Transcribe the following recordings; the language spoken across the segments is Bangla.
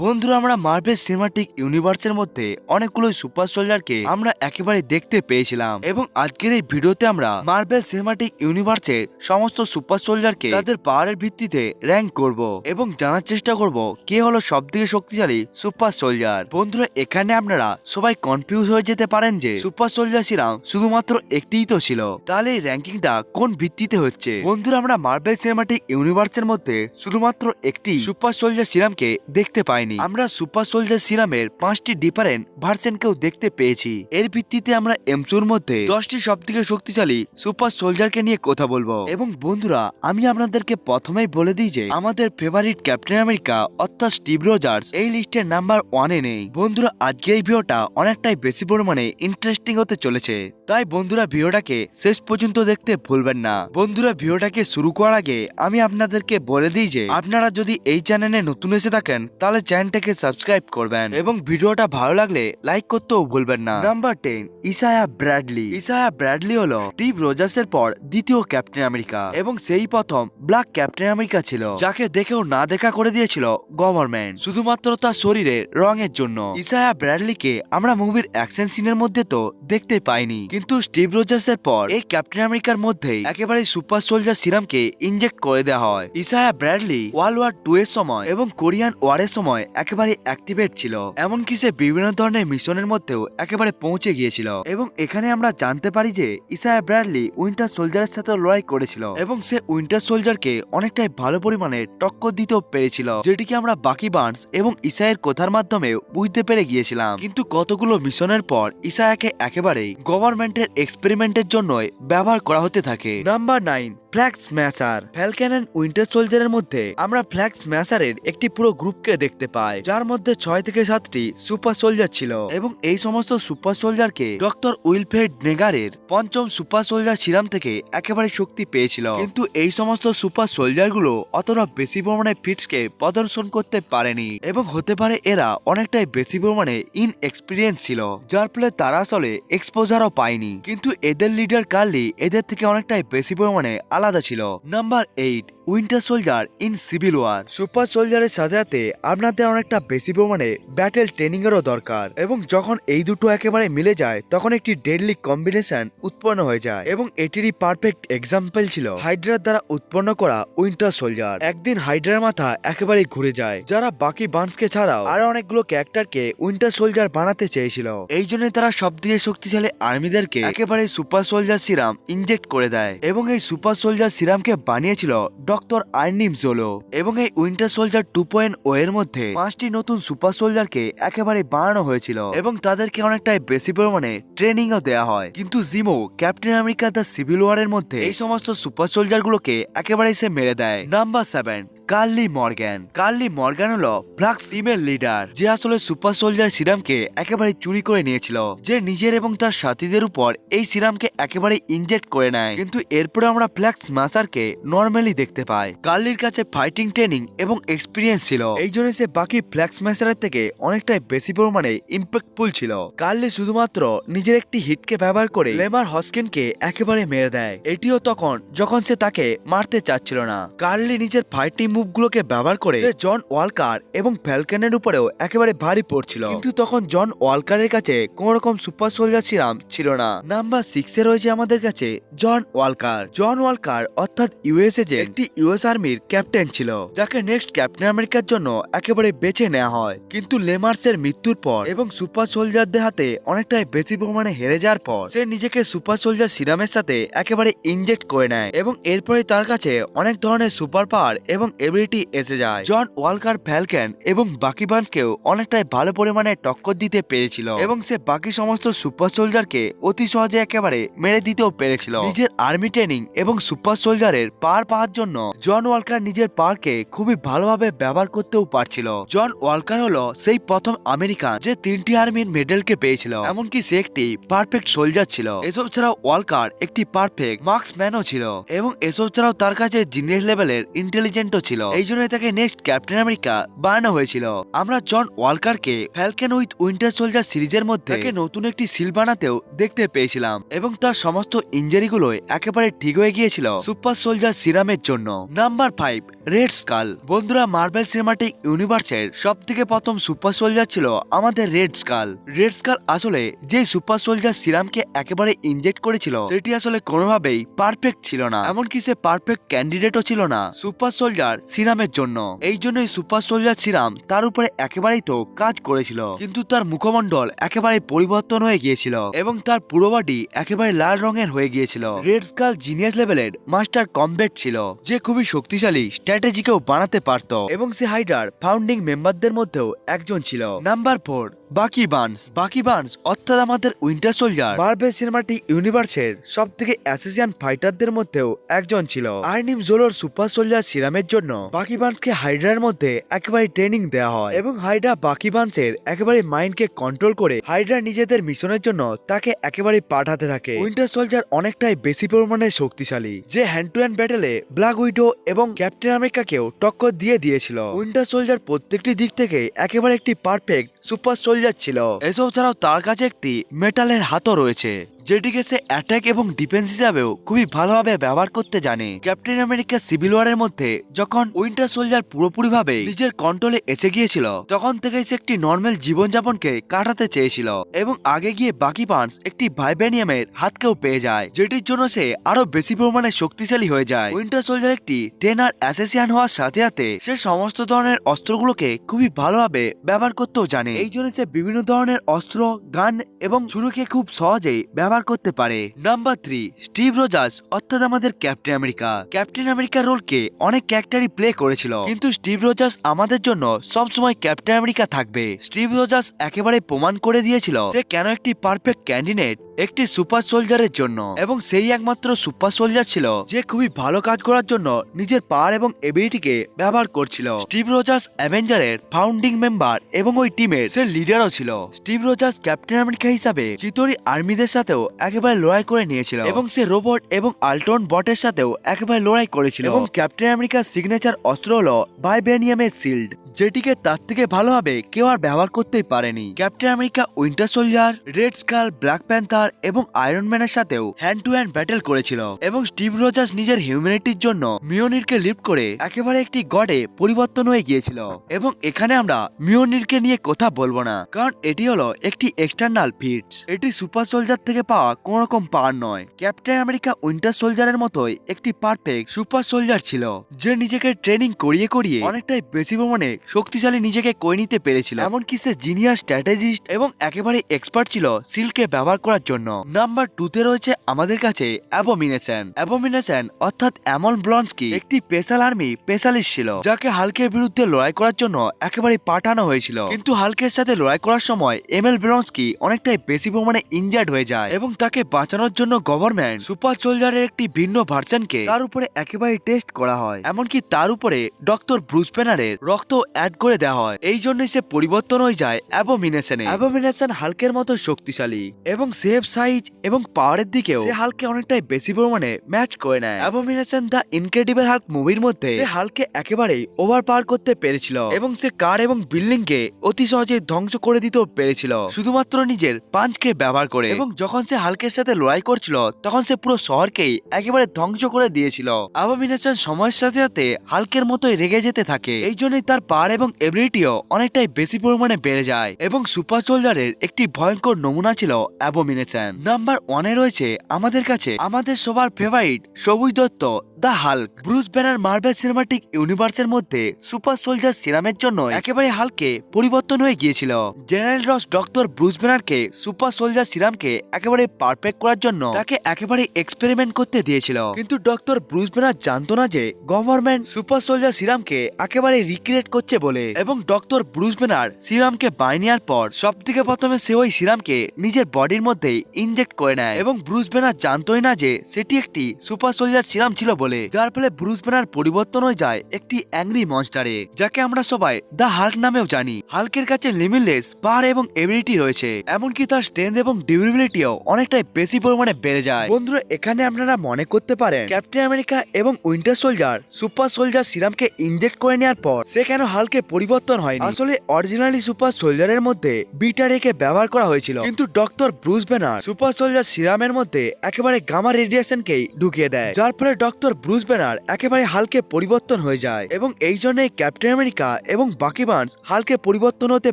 বন্ধুরা, আমরা মার্ভেল সিনেমাটিক ইউনিভার্সের মধ্যে অনেকগুলো সুপার সোলজারকে আমরা একেবারে দেখতে পেয়েছিলাম এবং আজকের এই ভিডিওতে আমরা মার্ভেল সিনেমাটিক ইউনিভার্সের সমস্ত সুপার সোলজারকে তাদের পাওয়ারের ভিত্তিতে র্যাঙ্ক করব এবং জানার চেষ্টা করব কে হলো সবথেকে শক্তিশালী সুপার সোলজার বন্ধুরা, এখানে আপনারা সবাই কনফিউজ হয়ে যেতে পারেন যে সুপার সোলজার সিরাম শুধুমাত্র একটিই তো ছিল। তাহলে এই র্যাঙ্কিংটা কোন ভিত্তিতে হচ্ছে? বন্ধুরা, আমরা মার্ভেল সিনেমাটিক ইউনিভার্সের মধ্যে শুধুমাত্র একটি সুপার সোলজার সিরামকে দেখতে পাইনি। আমরা সুপার সোলজার সিরামের পাঁচটি ডিফারেন্ট ভার্সনকেও দেখতে পেয়েছি। এর ভিত্তিতে আমরা এমসুর মধ্যে দশটি সব থেকে শক্তিশালী সুপার সোলজারকে নিয়ে কথা বলব। এবং বন্ধুরা, আমি আপনাদেরকে প্রথমেই বলে দিই যে, আমাদের ফেভারিট ক্যাপ্টেন আমেরিকা, অর্থাৎ স্টিভ রোজার্স, এই লিস্টের নাম্বার ওয়ানে নেই। বন্ধুরা, আজকে এই ভিডিওটা অনেকটাই বেশি পরিমাণে ইন্টারেস্টিং হতে চলেছে। তাই বন্ধুরা, ভিডিওটাকে শেষ পর্যন্ত দেখতে ভুলবেন না। বন্ধুরা, ভিডিওটাকে শুরু করার আগে আমি আপনাদেরকে বলে দিই যে, আপনারা যদি এই চ্যানেলে নতুন এসে থাকেন, তাহলে চ্যানেলটাকে সাবস্ক্রাইব করবেন। এবং ভিডিওটা ভালো লাগলে লাইক করতেও ভুলবেন না। Number ten Isaiah Bradley Isaiah Bradley হলো স্টিভ রোজার্সের পর দ্বিতীয় ক্যাপ্টেন আমেরিকা এবং সেই প্রথম ব্ল্যাক ক্যাপ্টেন আমেরিকা ছিল, যাকে দেখেও না দেখা করে দিয়েছিল গভর্নমেন্ট শুধুমাত্র তার শরীরে রঙের জন্য। ইসায়া ব্র্যাডলিকে আমরা মুভির অ্যাকশন সিনের মধ্যে তো দেখতে পাইনি। কিন্তু স্টিভ রোজার্সের পর এই ক্যাপ্টেন আমেরিকার মধ্যেই একেবারে সুপার সোলজার সিরামকে ইনজেক্ট করে দেওয়া হয়। Isaiah Bradley world war two এর সময় এবং কোরিয়ান ওয়ারের সময় একেবারে অ্যাক্টিভেট ছিল। এমনকি সে বিভিন্ন ধরনের মিশনের মধ্যেও একেবারে পৌঁছে গিয়েছিল। এবং এখানে আমরা জানতে পারি যে ইসায়া ব্র্যাডলি উইন্টার সোলজারের সাথে লড়াই করেছিল এবং সে উইন্টার সোলজারকে অনেকটাই ভালো পরিমাণে টক্কর দিতেও পেরেছিল, যেটিকে আমরা বাকি বার্নস এবং ইসায়ের কথার মাধ্যমে বুঝতে পেরে গিয়েছিলাম। কিন্তু কতগুলো মিশনের পর ইসায়াকে একেবারেই গভর্নমেন্টের এক্সপেরিমেন্টের জন্যই ব্যবহার করা হতে থাকে। Number nine, flag smasher. Falcon winter সোলজারের মধ্যে আমরা ফ্ল্যাগ স্ম্যাশারের একটি পুরো গ্রুপকে দেখতে পাই যার মধ্যে ছয় থেকে সাতটি সুপার সোলজার ছিল এবং এই সমস্ত সুপার সোলজারকে ডক্টর উইলফ্রেড নেগারের পঞ্চম সুপার সোলজার সিরাম থেকে একেবারে শক্তি পেয়েছিল। কিন্তু এই সমস্ত সুপার সোলজারগুলো অতটা বেশি পরিমাণে ফিটসকে প্রদর্শন করতে পারেনি এবং হতে পারে এরা অনেকটাই বেশি পরিমাণে ইন এক্সপিরিয়েন্স ছিল, যার ফলে তারা আসলে এক্সপোজারও পায়নি। কিন্তু এদের লিডার কার্লি এদের থেকে অনেকটাই বেশি পরিমাণে আলাদা ছিল। Number eight winter soldier in civil war. Super সোলজারের সাথে সাথে আপনাদের অনেকটা বেশি পরিমাণে ব্যাটেল ট্রেনিং এরও দরকার এবং যখন এই দুটো একেবারে মিলে যায়, তখন একটি ডেডলি কম্বিনেশন উৎপন্ন হয়ে যায় এবং এটিরই পারফেক্ট এক্সাম্পল ছিল হাইড্রার দ্বারা উৎপন্ন করা উইন্টার সোলজার। একদিন হাইড্রার মাথা একেবারে ঘুরে যায়, যারা বাকি বান্সকে ছাড়াও আরও অনেকগুলো ক্যারেক্টারকে উইন্টার সোলজার বানাতে চেয়েছিল। এই জন্য তারা সবথেকে শক্তিশালী আর্মিদেরকে একেবারে সুপার সোলজার সিরাম ইনজেক্ট করে দেয় এবং এই সুপার সোলজার সিরামকে বানিয়েছিল ডক্টর আর্নিম জোলো এবং এই winter soldier two point o এর মধ্যে পাঁচটি নতুন সুপার সোলজারকে একেবারে বানানো হয়েছিল এবং তাদেরকে অনেকটাই বেশি পরিমাণে ট্রেনিংও দেওয়া হয়। কিন্তু Zemo, captain America the civil war এর মধ্যে এই সমস্ত সুপার সোলজার গুলোকে একেবারে সে মেরে দেয়। Number seven Carly Morgan. Carly Morgan হলো ফ্লাক্স টিমের লিডার, যে আসলে সুপার সোলজার সিরামকে একেবারে চুরি করে নিয়েছিল, যে নিজের এবং তার সাথীদের উপর এই সিরামকে একেবারে ইনজেক্ট করে নেয়। কিন্তু এরপরে আমরা ফ্ল্যাক্স মাসারকে নর্মালি দেখতে পাই। কার্লির কাছে ফাইটিং ট্রেনিং এবং এক্সপিরিয়েন্স ছিল। এই জন্য সে বাকি ফ্ল্যাক্স ম্যাসারের থেকে অনেকটাই বেশি পরিমাণে ইম্প্যাক্টফুল ছিল। কার্লি শুধুমাত্র নিজের একটি হিটকে ব্যবহার করে লেমার হস্কিনকে একেবারে মেরে দেয়। এটিও তখন, যখন সে তাকে মারতে চাচ্ছিল না। কার্লি নিজের ফাইটিং মুভগুলোকে ব্যবহার করে জন ওয়ালকার এবং ফ্যালকনের উপরেও একেবারে ভারী পড়ছিল। কিন্তু তখন জন ওয়ালকারের কাছে কোন রকম সুপার সোলজার সিরাম ছিল না। নাম্বার সিক্সে রয়েছে আমাদের কাছে জন ওয়ালকার। জন ওয়ালকার অর্থাৎ ইউএসএ যে একটি ইউএস আর্মির ক্যাপ্টেন ছিল যাকে নেক্সট ক্যাপ্টেন আমেরিকার জন্য একেবারে বেছে নেওয়া হয়। কিন্তু লেমার্সের মৃত্যুর পর এবং সুপার সোলজারদের হাতে অনেকটাই বেশি পরিমাণে হেরে যাওয়ার পর সে নিজেকে সুপার সোলজার সিরামের সাথে একেবারে ইনজেক্ট করে নেয় এবং এরপরে তার কাছে অনেক ধরনের সুপার পাওয়ার এবং এবিলিটি এসে যায়। জন ওয়ালকার ফ্যালকেন এবং বাকি বান্সকেও অনেকটাই ভালো পরিমাণে টক্কর দিতে পেরেছিল এবং সে বাকি সমস্ত সুপার সোলজারকে অতি সহজে একেবারে মেরে দিতেও পেরেছিল। নিজের আর্মি ট্রেনিং এবং সুপার সোলজারের পার পাওয়ার জন্য জন ওয়ালকার নিজের পাওয়ারকে খুবই ভালোভাবে ব্যবহার করতেও পারছিল। জন ওয়ালকার হলো সেই প্রথম আমেরিকান যে তিনটি আর্মির মেডেলকে পেয়েছিল, এমনকি সে একটি পারফেক্ট সোলজার ছিল। এসব ছাড়াও ওয়ালকার একটি পারফেক্ট মার্কসম্যানও ছিল এবং এসব ছাড়াও তার কাছে জিনিয়াস লেভেলের ইন্টেলিজেন্টও ছিল। ছিল এই জন্য তাকে নেক্সট ক্যাপ্টেন আমেরিকা বানানো হয়েছিল। আমরা জন ওয়ালকারকে ফ্যালকেন উইথ উইন্টার সোলজার সিরিজের মধ্যে তাকে নতুন একটি সিল বানাতেও দেখতে পেয়েছিলাম এবং তার সমস্ত ইঞ্জারিগুলোই একেবারে ঠিক হয়ে গিয়েছিল সুপার সোলজার সিরামের জন্য। নাম্বার ফাইভ রেড স্কাল বন্ধুরা মার্বেল সিনেমাটিক ইউনিভার্সের সব থেকে প্রথম সুপার সোলজার ছিল আমাদের রেড স্কাল রেড স্কাল আসলে যে সুপার সোলজার সিরামকে একেবারে ইনজেক্ট করেছিল, সেটি আসলে কোনোভাবেই পারফেক্ট ছিল না। এমনকি সে পারফেক্ট ক্যান্ডিডেটও ছিল না। সুপার সোলজার সিরামের জন্য। এই জন্যই সুপার সোলজার সিরাম তার উপরে একেবারেই তো কাজ করেছিল। কিন্তু তার মুখমণ্ডল একেবারে পরিবর্তন হয়ে গিয়েছিল এবং তার পুরো বডি একেবারে লাল রঙের হয়ে গিয়েছিল। রেড স্কাল জিনিয়াস লেভেলের মাস্টার কমবেট ছিল, যে খুবই শক্তিশালী স্ট্র্যাটেজিকেও বানাতে পারত এবং সে হাইডার ফাউন্ডিং মেম্বারদের মধ্যেও একজন ছিল। Number four Bucky Barnes Bucky Barnes, অর্থাৎ আমাদের উইন্টার সোলজার। মার্বেল সিনেমাটিক ইউনিভার্সের সব থেকে অ্যাসেসিয়ান ফাইটারদের মধ্যেও একজন ছিল। আর্নিম জোলোর সুপার সোলজার সিরামের জন্য বাকি বান্সকে হাইড্রার মধ্যে একেবারে ট্রেনিং দেওয়া হয় এবং হাইড্রা বাকি বান্সের একেবারে মাইন্ডকে কন্ট্রোল করে হাইড্রা নিজেদের মিশনের জন্য তাকে একেবারে পাঠাতে থাকে। উইন্টার সোলজার অনেকটাই বেশি পরিমাণে শক্তিশালী, যে হ্যান্ড টু হ্যান্ড ব্যাটেলে ব্ল্যাক উইডো এবং ক্যাপ্টেন আমেরিকাকেও টক্কর দিয়ে দিয়েছিল। উইন্টার সোলজার প্রত্যেকটি দিক থেকে একেবারে একটি পারফেক্ট সুপার ছিল এসব ছাড়াও তার কাছে একটি মেটালের হাতও রয়েছে। যেটিকে সে অ্যাটাক এবং ডিফেন্স হিসাবেও খুবই ভালোভাবে ব্যবহার করতে জানে। ক্যাপ্টেন আমেরিকা সিভিল ওয়ারের মধ্যে যখন উইন্টার সোলজার পুরোপুরিভাবে নিজের কন্ট্রোলে এসে গিয়েছিল, তখন থেকেই সে একটি নর্মাল জীবনযাপনকে কাটাতে চেয়েছিল এবং আগে গিয়ে বাকি পান্স একটি ভাইবেনিয়ামের হাতকেও পেয়ে যায়, যেটির জন্য সে আরও বেশি পরিমাণে শক্তিশালী হয়ে যায়। উইন্টার সোলজার একটি টেনার অ্যাসেসিয়ান হওয়ার সাথে সাথে সে সমস্ত ধরনের অস্ত্রগুলোকে খুবই ভালোভাবে ব্যবহার করতেও জানে। এই জন্য সে বিভিন্ন ধরনের অস্ত্র গান এবং ছুরিকে খুব সহজেই ব্যবহার করতে পারে। নাম্বার থ্রি স্টিভ রোজার্স অর্থাৎ আমাদের ক্যাপ্টেন আমেরিকা ক্যাপ্টেন আমেরিকার রোলকে অনেক ক্যারেক্টারই প্লে করেছিল। কিন্তু স্টিভ রোজার্স আমাদের জন্য সবসময় ক্যাপ্টেন আমেরিকা থাকবে। স্টিভ রোজার্স একেবারে প্রমাণ করে দিয়েছিল সে কেন একটি পারফেক্ট ক্যান্ডিডেট একটি সুপার সোলজারের জন্য। এবং সেই একমাত্র সুপার সোলজার ছিল যে খুবই ভালো কাজ করার জন্য নিজের পাওয়ার এবং এবিলিটিকে ব্যবহার করছিল। স্টিভ রোজার্স অ্যাভেঞ্জারের ফাউন্ডিং মেম্বার এবং ওই টিমের সে লিডারও ছিল। স্টিভ রোজার্স ক্যাপ্টেন আমেরিকা হিসাবে চিতরি আর্মিদের সাথেও একেবারে লড়াই করে নিয়েছিল। এবং সে রোবট এবং আল্টন বটের সাথেও একেবারে লড়াই করেছিল। এবং ক্যাপ্টেন আমেরিকার সিগনেচার অস্ত্র হলো ভাইবেনিয়ামের শিল্ড যেটিকে তার থেকে ভালোভাবে কেউ আর ব্যবহার করতেই পারেনি। Captain America winter soldier red skull black panther এবং আয়রন ম্যানের সাথেও হ্যান্ড টু হ্যান্ড ব্যাটেল করেছিল। এবং স্টিভ রোজার্স নিজের হিউম্যানিটির জন্য মিওনিরকে লিফট করে একেবারে একটি গডে পরিবর্তন হয়ে গিয়েছিল। এবং এখানে আমরা মিওনিরকে নিয়ে কথা বলব না কারণ এটি হলো একটি এক্সটার্নাল ফিটস এটি সুপার সোলজার থেকে পাওয়া কোন রকম পাওয়ার নয়। ক্যাপ্টেন আমেরিকা উইন্টার সোলজারের মতোই একটি পারফেক্ট সুপার সোলজার ছিল, যে নিজেকে ট্রেনিং করিয়ে করিয়ে অনেকটাই বেশি পরিমাণে শক্তিশালী নিজেকে করে নিতে পেরেছিল। এমনকি সে জিনিয়াস স্ট্র্যাটেজিস্ট এবং একেবারে এক্সপার্ট ছিল সিলকে ব্যবহার করার জন্য। নাম্বার টুতে রয়েছে আমাদের কাছে অ্যাবোমিনেশন। অ্যাবোমিনেশন অর্থাৎ অ্যামন ব্লন্সকি একটি স্পেশাল আর্মি স্পেশালিস্ট ছিল, যাকে হালকের বিরুদ্ধে লড়াই করার জন্য একেবারে পাঠানো হয়েছিল। কিন্তু হালকের সাথে লড়াই করার সময় এম এল ব্লন্সকি অনেকটাই বেশি পরিমাণে ইনজার্ড হয়ে যায় এবং তাকে বাঁচানোর জন্য গভর্নমেন্ট সুপার সোলজারের একটি ভিন্ন ভার্সনকে তার উপরে একেবারে টেস্ট করা হয়। এমনকি তার উপরে ডক্টর ব্রুস ব্যানারের রক্ত অ্যাড করে দেওয়া হয়। এই জন্যই সে পরিবর্তন হয়ে যায় অ্যাবোমিনেশনে অ্যাবোমিনেশন হালকের মতো শক্তিশালী এবং সেফ সাইজ এবং পাওয়ারের দিকেও সে হালকে অনেকটাই বেশি পরিমাণে ম্যাচ করে নেয়। অ্যাবোমিনেশন দ্য ইনক্রেডিবল হাল্ক মুভির মধ্যে সে হালকে একেবারেই ওভার পাওয়ার করতে পেরেছিল এবং সে কার এবং বিল্ডিং কে অতি সহজে ধ্বংস করে দিতেও পেরেছিল। শুধুমাত্র নিজের পাঞ্চকে ব্যবহার করে এবং যখন সে হালকের সাথে লড়াই করছিল, তখন সে পুরো শহরকেই একেবারে ধ্বংস করে দিয়েছিল। অ্যাবোমিনেশন সময়ের সাথে সাথে হালকের মতোই রেগে যেতে থাকে। এই জন্যই তার পার এবং এবিলিটিও অনেকটাই বেশি পরিমাণে বেড়ে যায় এবং সুপার সোলজারের একটি ভয়ঙ্কর নমুনা ছিল অ্যাবোমিনেশন। নাম্বার ওয়ানে রয়েছে, আমাদের কাছে আমাদের সবার ফেভারিট সবুজ Dutta the hulk. Bruce Banner Marvel cinematic ইউনিভার্সের মধ্যে সুপার সোলজার সিরামের জন্য একেবারে হালকে পরিবর্তন হয়ে গিয়েছিল। জেনারেল রস ডক্টর ব্রুস ব্যানারকে সুপার সোলজার সিরামকে একেবারে পারফেক্ট করার জন্য তাকে একেবারে এক্সপেরিমেন্ট করতে দিয়েছিল। কিন্তু ডক্টর ব্রুস ব্যানার জানতো না যে গভর্নমেন্ট সুপার সোলজার সিরামকে একেবারে রিক্রিয়েট করছে বলে এবং ডক্টর ব্রুস ব্যানার সিরামকে বাই নেওয়ার পর সব থেকে প্রথমে সে ওই সিরামকে নিজের বডির মধ্যে ইনজেক্ট করে নেয়। এবং ব্রুস ব্যানার জানতোই না যে সেটি একটি সুপার সোলজার সিরাম ছিল বলে বলে, যার ফলে ব্রুস ব্যানার পরিবর্তন হয়ে যায় একটি অ্যাংরি মনস্টারে যাকে আমরা সবাই দ্য হাল্ক নামেও জানি। হাল্কের কাছে লিমিটলেস পাওয়ার এবং এবিলিটি রয়েছে, এমনকি তার স্ট্রেংথ এবং ডিউরেবিলিটিও অনেকটাই বেশি পরিমাণে বেড়ে যায়। বন্ধুরা, এখানে আপনারা মনে করতে পারেন ক্যাপ্টেন আমেরিকা এবং উইন্টার সোলজার সুপার সোলজার সিরামকে ইনজেক্ট করে নেওয়ার পর, সে কেন হালকে পরিবর্তন হয়নি? আসলে অরিজিনালি সুপার সোলজারের মধ্যে বিটা রেকে ব্যবহার করা হয়েছিল, কিন্তু doctor Bruce Banner super soldier সিরামের মধ্যে একেবারে গামা রেডিয়েশনকেই ঢুকিয়ে দেয়, যার ফলে ডক্টর ব্রুস ব্যানার একেবারে হালকে পরিবর্তন হয়ে যায় এবং এই জন্যই ক্যাপ্টেন আমেরিকা এবং বাকি বান্স হালকে পরিবর্তন হতে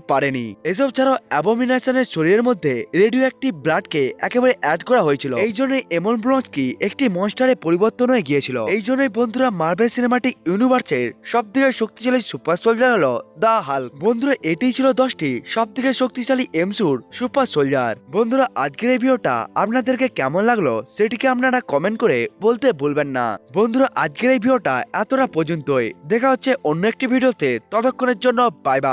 পারেনি। এসব ছাড়াও অ্যাবোমিনেশনের শরীরের মধ্যে রেডিও অ্যাক্টিভ ব্লাডকে একেবারে অ্যাড করা হয়েছিল। এই জন্যই এমন ব্রঞ্জকি একটি মনস্টারে পরিবর্তন হয়ে গিয়েছিল। এই জন্যই বন্ধুরা মার্বেল সিনেমাটিক ইউনিভার্সের সব থেকে শক্তিশালী সুপার সোলজার হলো দা হাল বন্ধুরা, এটাই ছিল দশটি সব থেকে শক্তিশালী এমসুর সুপার সোলজার। বন্ধুরা, আজকের এই ভিডিওটা আপনাদেরকে কেমন লাগল সেটিকে আপনারা কমেন্ট করে বলতে ভুলবেন না। বন্ধুরা, আজকের এই ভিডিওটা এতটা পর্যন্তই। দেখা হচ্ছে অন্য একটি ভিডিওতে। ততক্ষণের জন্য বাই বাই